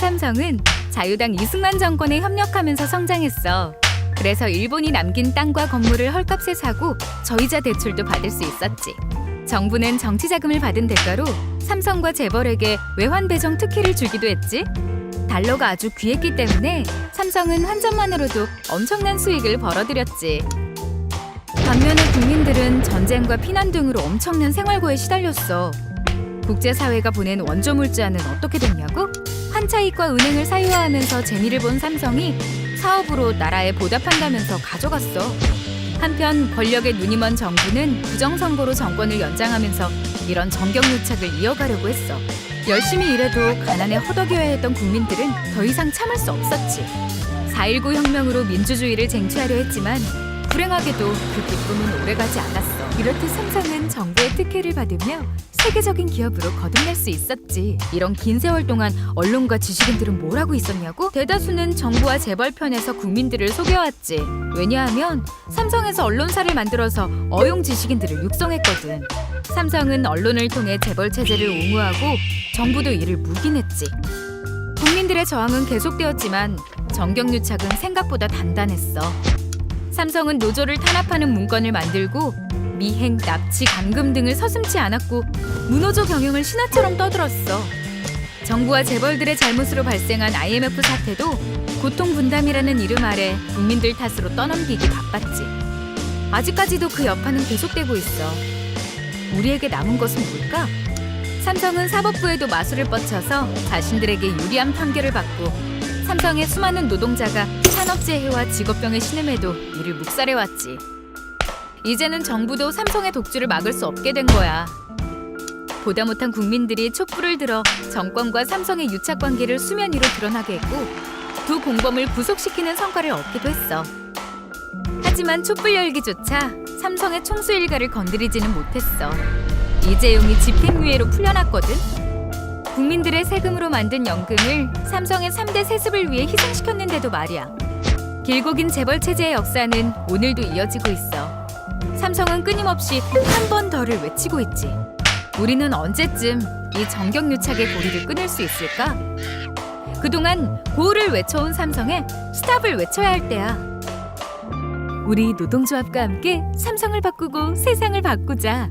삼성은 자유당 이승만 정권에 협력하면서 성장했어. 그래서 일본이 남긴 땅과 건물을 헐값에 사고 저이자 대출도 받을 수 있었지. 정부는 정치 자금을 받은 대가로 삼성과 재벌에게 외환 배정 특혜를 주기도 했지. 달러가 아주 귀했기 때문에 삼성은 환전만으로도 엄청난 수익을 벌어들였지. 반면에 국민들은 전쟁과 피난 등으로 엄청난 생활고에 시달렸어. 국제사회가 보낸 원조 물자는 어떻게 됐냐고? 한차익과 은행을 사유화하면서 재미를 본 삼성이 사업으로 나라에 보답한다면서 가져갔어. 한편 권력에 눈이 먼 정부는 부정선거로 정권을 연장하면서 이런 정경유착을 이어가려고 했어. 열심히 일해도 가난에 허덕여야 했던 국민들은 더 이상 참을 수 없었지. 4.19 혁명으로 민주주의를 쟁취하려 했지만 불행하게도 그 기쁨은 오래가지 않았어. 이렇듯 삼성은 정부의 특혜를 받으며 세계적인 기업으로 거듭날 수 있었지. 이런 긴 세월 동안 언론과 지식인들은 뭘 하고 있었냐고? 대다수는 정부와 재벌 편에서 국민들을 속여왔지. 왜냐하면 삼성에서 언론사를 만들어서 어용 지식인들을 육성했거든. 삼성은 언론을 통해 재벌 체제를 옹호하고 정부도 이를 묵인했지. 국민들의 저항은 계속되었지만 정경유착은 생각보다 단단했어. 삼성은 노조를 탄압하는 문건을 만들고 미행, 납치, 감금 등을 서슴지 않았고 무노조 경영을 신화처럼 떠들었어. 정부와 재벌들의 잘못으로 발생한 IMF 사태도 고통 분담이라는 이름 아래 국민들 탓으로 떠넘기기 바빴지. 아직까지도 그 여파는 계속되고 있어. 우리에게 남은 것은 뭘까? 삼성은 사법부에도 마술을 뻗쳐서 자신들에게 유리한 판결을 받고 삼성의 수많은 노동자가 산업재해와 직업병에 신음해도 이를 묵살해왔지. 이제는 정부도 삼성의 독주를 막을 수 없게 된 거야. 보다 못한 국민들이 촛불을 들어 정권과 삼성의 유착 관계를 수면 위로 드러나게 했고 두 공범을 구속시키는 성과를 얻기도 했어. 하지만 촛불 열기조차 삼성의 총수 일가를 건드리지는 못했어. 이재용이 집행유예로 풀려났거든. 국민들의 세금으로 만든 연금을 삼성의 3대 세습을 위해 희생시켰는데도 말이야. 길고 긴 재벌 체제의 역사는 오늘도 이어지고 있어. 삼성은 끊임없이 한 번 더를 외치고 있지. 우리는 언제쯤 이 정경유착의 고리를 끊을 수 있을까? 그동안 고를 외쳐온 삼성에 스탑을 외쳐야 할 때야. 우리 노동조합과 함께 삼성을 바꾸고 세상을 바꾸자.